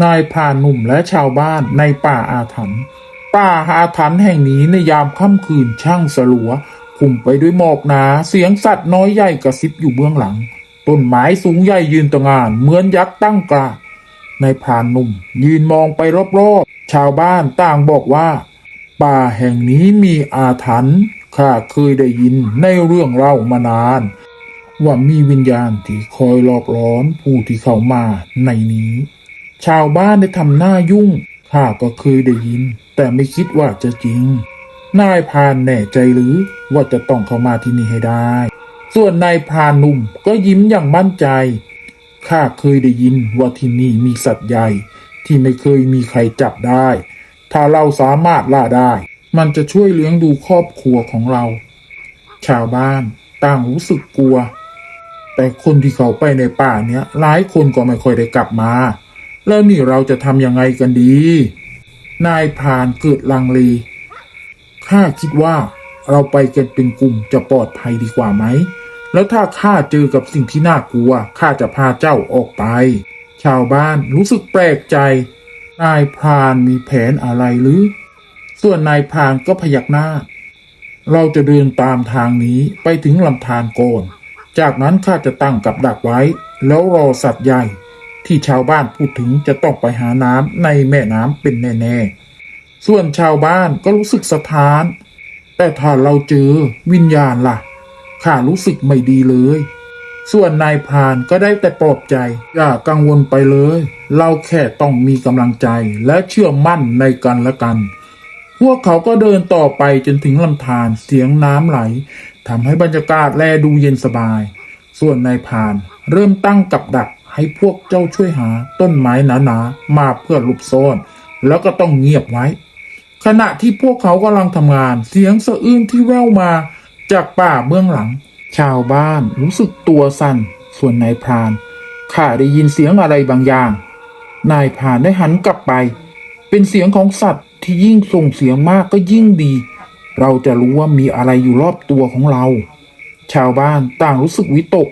นายพรานหนุ่มและชาวบ้านในป่าอาถรรพ์ป่าอาถรรพ์แห่งนี้ในยามค่ำคืนช่างสลัวคลุมไปด้วยหมอกหนา เสียงสัตว์น้อยใหญ่กระซิบอยู่เบื้องหลัง ต้นไม้สูงใหญ่ยืนตระหงานเหมือนยักษ์ตั้งกลางนายพรานหนุ่ม ยืนมองไปรอบๆ ชาวบ้านต่างบอกว่า ป่าแห่งนี้มีอาถรรพ์ข้าเคยได้ยินในเรื่องเล่ามานาน ว่ามีวิญญาณที่คอยหลอกหลอนผู้ที่เข้ามาในนี้ ชาวบ้านได้ทำหน้ายุ่ง ข้าก็เคยได้ยิน แต่ไม่คิดว่าจะจริง นายพานแน่ใจหรือว่าจะต้องเข้ามาที่นี่ให้ได้ ส่วนนายพานหนุ่มก็ยิ้มอย่างมั่นใจ ข้าเคยได้ยินว่าที่นี่มีสัตว์ใหญ่ ที่ไม่เคยมีใครจับได้ ถ้าเราสามารถล่าได้ มันจะช่วยเลี้ยงดูครอบครัวของเรา ชาวบ้านต่างรู้สึกกลัว แต่คนที่เขาไปในป่าเนี้ยหลายคนก็ไม่ค่อยได้กลับมา แล้วนี่เราจะทำยังไงกันดี นายพรานเกิดลังเลข้าคิดว่าเราไปกันเป็นกลุ่มจะปลอดภัยดีกว่าไหม แล้วถ้าข้าเจอกับสิ่งที่น่ากลัวข้าจะพาเจ้าออกไป ชาวบ้านรู้สึกแปลกใจ นายพรานมีแผนอะไรหรือ ส่วนนายพรานก็พยักหน้า เราจะเดินตามทางนี้ไปถึงลำธารโกน จากนั้นข้าจะตั้งกับดักไว้ แล้วรอสัตว์ใหญ่ ที่ชาวบ้านพูดถึงจะต้องไปหาน้ำในแม่น้ำเป็นแน่ๆ ส่วนชาวบ้านก็รู้สึกสะท้าน แต่ถ้าเราเจอวิญญาณล่ะ ข้ารู้สึกไม่ดีเลย ส่วนนายพรานก็ได้แต่ปลอบใจ อย่ากังวลไปเลย เราแค่ต้องมีกำลังใจและเชื่อมั่นในกันและกัน พวกเขาก็เดินต่อไปจนถึงลำธารเสียงน้ำไหลทำให้บรรยากาศแลดูเย็นสบาย ส่วนนายพรานเริ่มตั้งกับดัก ให้พวกเจ้าช่วยหาต้นไม้หนาๆมาเพื่อหลบซ่อน แล้วก็ต้องเงียบไว้ ขณะที่พวกเขากำลังทำงาน เสียงสะอื้นที่แว่วมาจากป่าเบื้องหลัง ชาวบ้านรู้สึกตัวสั่น ส่วนนายพรานข้าได้ยินเสียงอะไรบางอย่าง นายพรานได้หันกลับไป เป็นเสียงของสัตว์ที่ยิ่งส่งเสียงมากก็ยิ่งดี เราจะรู้ว่ามีอะไรอยู่รอบตัวของเรา ชาวบ้านต่างรู้สึกวิตก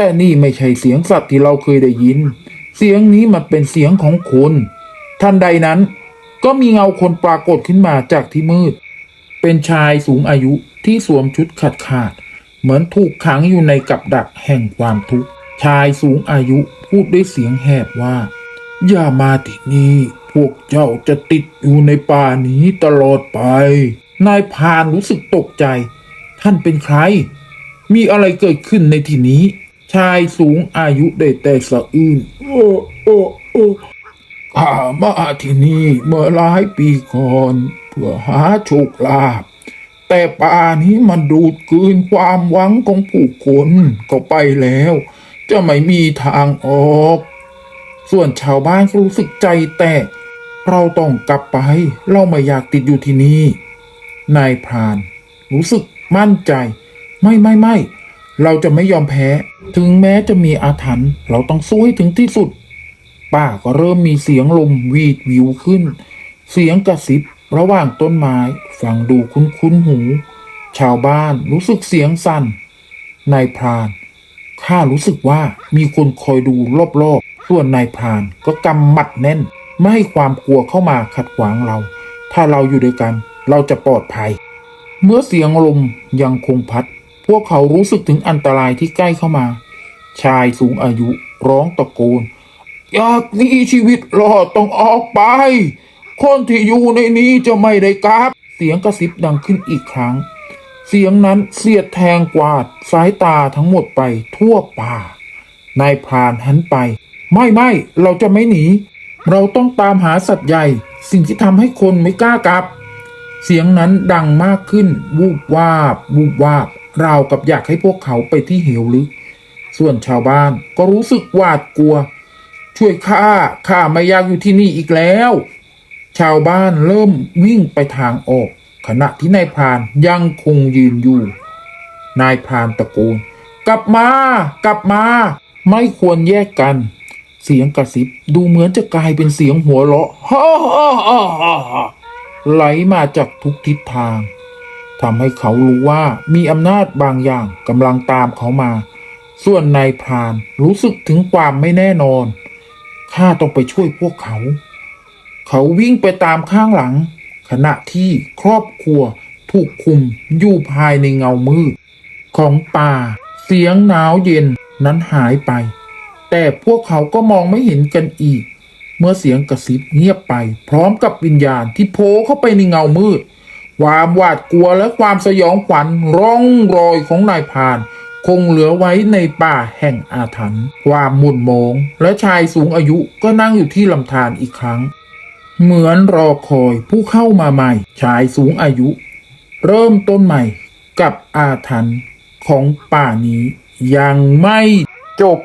แต่นี่ไม่ใช่เสียงสัตว์ที่เราเคยได้ยิน เสียงนี้มันเป็นเสียงของคน ทันใดนั้น ก็มีเงาคนปรากฏขึ้นมาจากที่มืด เป็นชายสูงอายุที่สวมชุดขาดขาดๆเหมือนถูกขังอยู่ในกับดักแห่งความทุกข์ชายสูงอายุพูดด้วยเสียงแหบว่า อย่ามาที่นี่พวกเจ้าจะติดอยู่ในป่านี้ตลอดไป นายพานรู้สึกตกใจ ท่านเป็นใคร มีอะไรเกิดขึ้นในที่นี้ ชายสูงอายุได้แต่สะอื้นโอ้โอ้โอ้ข้ามาที่นี่เมื่อหลายปีก่อนเพื่อหาโชคลาภแต่ป่านี้มันดูดกลืนความหวังของผู้คนเข้าไปแล้ว จะไม่มีทางออก ส่วนชาวบ้านรู้สึกใจแตกเราต้องกลับไป เราไม่อยากติดอยู่ที่นี่ นายพราน รู้สึกมั่นใจ ไม่ไม่ไม่ เราจะไม่ยอมแพ้ ถึงแม้จะมีอาถรรพ์เราต้องสู้ให้ถึงที่สุด ป้าก็เริ่มมีเสียงลมวีดวิวขึ้น เสียงกระซิบระหว่างต้นไม้ ฟังดูคุ้นคุ้นๆหู ชาวบ้านรู้สึกเสียงสั่นนายพรานข้ารู้สึกว่ามีคนคอยดูรอบๆส่วนนายพรานก็กำหมัดแน่น ไม่ให้ความกลัวเข้ามาขัดขวางเรา ถ้าเราอยู่ด้วยกัน เราจะปลอดภัย เมื่อเสียงลมยังคงพัด พวกเขารู้สึกถึงอันตรายที่ใกล้เข้ามา ชายสูงอายุร้องตะโกน อยากมีชีวิตรอดต้องออกไป คนที่อยู่ในนี้จะไม่ได้กลับ เสียงกระซิบดังขึ้นอีกครั้ง เสียงนั้นเสียดแทงกวาดสายตาทั้งหมดไปทั่วป่านายพรานหันไป ไม่ไม่เราจะไม่หนี เราต้องตามหาสัตว์ใหญ่ สิ่งที่ทำให้คนไม่กล้ากลับ เสียงนั้นดังมากขึ้นวูบวาบวูบวาบ ราวกับอยากให้พวกเขาไปที่เหวลึก ส่วนชาวบ้านก็รู้สึกหวาดกลัว ช่วยข้าข้าไม่อยากอยู่ที่นี่อีกแล้ว ชาวบ้านเริ่มวิ่งไปทางออก ขณะที่นายพรานยังคงยืนอยู่ นายพรานตะโกนกลับมากลับมา ไม่ควรแยกกัน เสียงกระซิบดูเหมือนจะกลายเป็นเสียงหัวเราะฮ่าฮ่าฮ่าฮ่าไหลมาจากทุกทิศทาง ทำให้เขารู้ว่ามีอำนาจบางอย่างกำลังตามเขามา ส่วนนายพรานรู้สึกถึงความไม่แน่นอน ข้าต้องไปช่วยพวกเขา เขาวิ่งไปตามข้างหลัง ขณะที่ครอบครัวถูกคุมอยู่ภายในเงามืด ของป่า เสียงหนาวเย็นนั้นหายไป แต่พวกเขาก็มองไม่เห็นกันอีก เมื่อเสียงกระซิบเงียบไป พร้อมกับวิญญาณที่โผล่เข้าไปในเงามืด ความหวาดกลัวและความสยองขวัญร่องรอยของนายพาน คงเหลือไว้ในป่าแห่งอาถรรพ์ความหมุนโมงและชายสูงอายุก็นั่งอยู่ที่ลำธารอีกครั้ง เหมือนรอคอยผู้เข้ามาใหม่ ชายสูงอายุ เริ่มต้นใหม่กับอาถรรพ์ของป่านี้ยังไม่จบ